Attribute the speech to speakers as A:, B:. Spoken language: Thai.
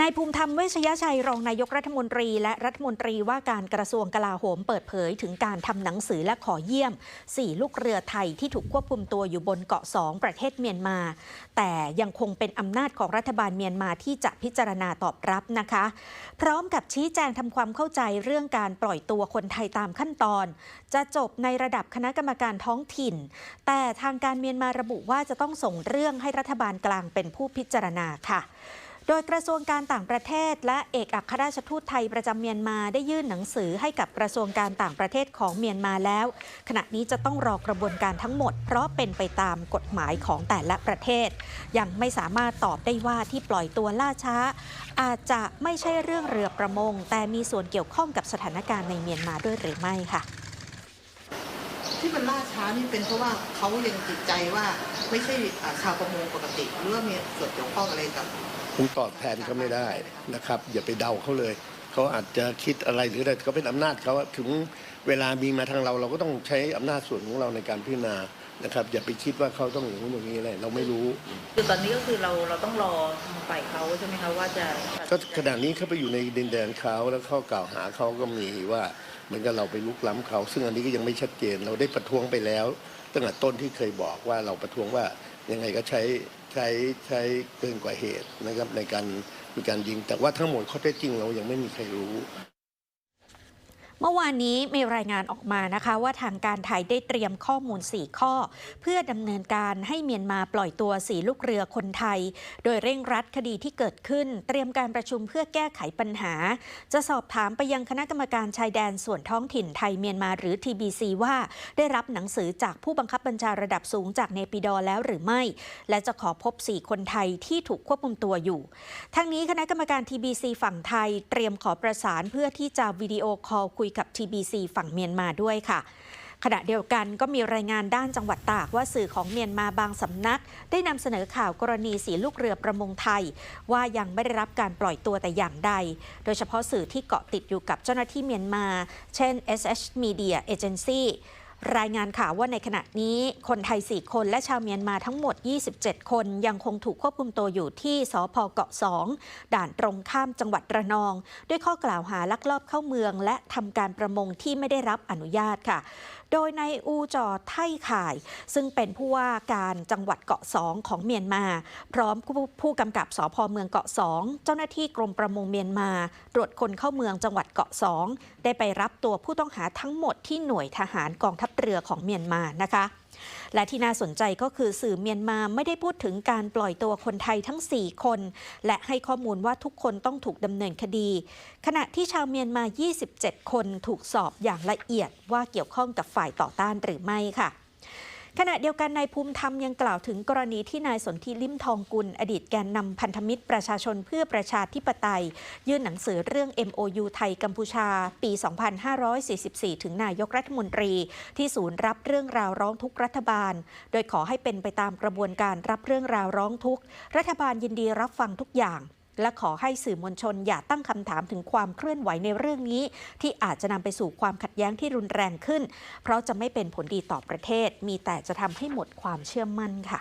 A: นายภูมิธรรมเวชยชัยรองนายกรัฐมนตรี และรัฐมนตรีว่าการกระทรวงกลาโหมเปิดเผยถึงการทำหนังสือและขอเยี่ยม 4 ลูกเรือไทยที่ถูกควบคุมตัวอยู่บนเกาะ2ประเทศเมียนมา แต่ยังคงเป็นอำนาจของรัฐบาลเมียนมาที่จะพิจารณาตอบรับนะคะ พร้อมกับชี้แจงทำความเข้าใจเรื่องการปล่อยตัวคนไทยตามขั้นตอน จะจบในระดับคณะกรรมการท้องถิ่น แต่ทางการเมียนมาระบุว่าจะต้องส่งเรื่องให้รัฐบาลกลางเป็นผู้พิจารณาค่ะ โดยกระทรวงการต่างประเทศ และเอกอัครราชทูตไทยประจำเมียนมาได้ยื่นหนังสือให้กับกระทรวงการต่างประเทศของเมียนมาแล้ว ขณะนี้จะต้องรอกระบวนการทั้งหมด เพราะเป็นไปตามกฎหมายของแต่ละประเทศ ยังไม่สามารถตอบได้ว่าที่ปล่อยตัวล่าช้า อาจจะไม่ใช่เรื่องเรือประมง แต่มีส่วนเกี่ยวข้องกับสถานการณ์ในเมียนมาด้วยหรือไม่ค่ะ
B: ที่มันล่าช้านี่เป็นเพราะว่าเขายังติดใจว่าไม่ใช่ชาวประมงปกติหรือว่ามีส่วนเกี่ยวข้องอะไรกับ
C: ผมตอบแทนเขาไม่ได้นะครับ อย่าไปเดาเขาเลย เขาอาจจะคิดอะไรหรืออะไรเขาเป็นอำนาจเขาถึงเวลามีมาทางเราเราก็ต้องใช้อำนาจส่วนของเราในการพิจารณานะครับ อย่าไปคิดว่าเขาต้องอย่างนู้นอย่างนี้อะไรเราไม่รู้
D: คือตอนนี้ก็คือเราเราต้องรอทางฝ่ายเขาใช่ไหมคะว่าจะ
C: ก็ขณะนี้เขาไปอยู่ในดินแดนเขาแล้วข้อกล่าวหาเขาก็มีว่าเหมือนกับเราไปลุกล้ำเขา ซึ่งอันนี้ก็ยังไม่ชัดเจนเราได้ประท้วงไปแล้ว ตั้งแต่ต้นที่เคยบอกว่าเราประท้วงว่ายังไงก็ใช้ ใช้ใช้เกินกว่าเหตุนะครับในการมีการยิงแต่ว่าทั้งหมดข้อเท็จจริงเรายังไม่มีใครรู้
A: เมื่อวานนี้มีรายงานออกมานะคะว่าทางการไทยได้เตรียมข้อมูล 4 ข้อ เพื่อดำเนินการให้เมียนมาปล่อยตัวสีลูกเรือคนไทย โดยเร่งรัดคดีที่เกิดขึ้น เตรียมการประชุมเพื่อแก้ไขปัญหา จะสอบถามไปยังคณะกรรมการชายแดนส่วนท้องถิ่นไทยเมียนมาหรือ TBC ว่าได้รับหนังสือจากผู้บังคับบัญชาระดับสูงจากเนปิดอร์แล้วหรือไม่ และจะขอพบ 4 คนไทยที่ถูกควบคุมตัวอยู่ ทั้งนี้คณะกรรมการ TBC ฝั่งไทย เตรียมขอประสานเพื่อที่จะวิดีโอคอลคุยกับ TBC ฝั่งเมียนมาด้วยค่ะขณะเดียวกันก็มีรายงานด้านจังหวัดตากว่าสื่อของเมียนมาบางสำนัก ได้นำเสนอข่าวกรณีสีลูกเรือประมงไทย ว่ายังไม่ได้รับการปล่อยตัวแต่อย่างใด โดยเฉพาะสื่อที่เกาะติดอยู่กับเจ้าหน้าที่เมียนมา เช่น SH Media Agency รายงานข่าวว่าในขณะนี้คนไทย 4 คนและชาวเมียนมาทั้งหมด 27 คนยังคงถูกควบคุมตัวอยู่ที่สพเกาะ 2 ด่านตรงข้ามจังหวัดระนอง ด้วยข้อกล่าวหาลักลอบเข้าเมือง และทำการประมงที่ไม่ได้รับอนุญาตค่ะโดยในอูจอไท่ข่าย ซึ่งเป็นผู้ว่าการจังหวัดเกาะ2ของเมียนมา พร้อมผู้กำกับสพเมืองเกาะ2เจ้าหน้าที่กรมประมงเมียนมาตรวจคนเข้าเมืองจังหวัดเกาะ2ได้ไปรับตัวผู้ต้องหาทั้งหมดที่หน่วยทหารกองทัพเรือของเมียนมานะคะและที่น่าสนใจก็คือสื่อเมียนมาไม่ได้พูดถึงการปล่อยตัวคนไทยทั้ง 4 คน และให้ข้อมูลว่าทุกคนต้องถูกดำเนินคดี ขณะที่ชาวเมียนมา 27 คนถูกสอบอย่างละเอียดว่าเกี่ยวข้องกับฝ่ายต่อต้านหรือไม่ค่ะขณะเดียวกันนายภูมิธรรมยังกล่าวถึงกรณีที่นายสนธิลิมทองกุล อดีตแกนนำพันธมิตรประชาชนเพื่อประชาธิปไตย ยื่นหนังสือเรื่อง MOU ไทยกัมพูชา ปี 2544 ถึงนายกรัฐมนตรี ที่ศูนย์รับเรื่องราวร้องทุกข์รัฐบาล โดยขอให้เป็นไปตามกระบวนการรับเรื่องราวร้องทุกข์รัฐบาลยินดีรับฟังทุกอย่าง และขอให้สื่อมวลชนอย่าตั้งคำถามถึงความเคลื่อนไหวในเรื่องนี้ ที่อาจจะนำไปสู่ความขัดแย้งที่รุนแรงขึ้น เพราะจะไม่เป็นผลดีต่อประเทศ มีแต่จะทำให้หมดความเชื่อมั่นค่ะ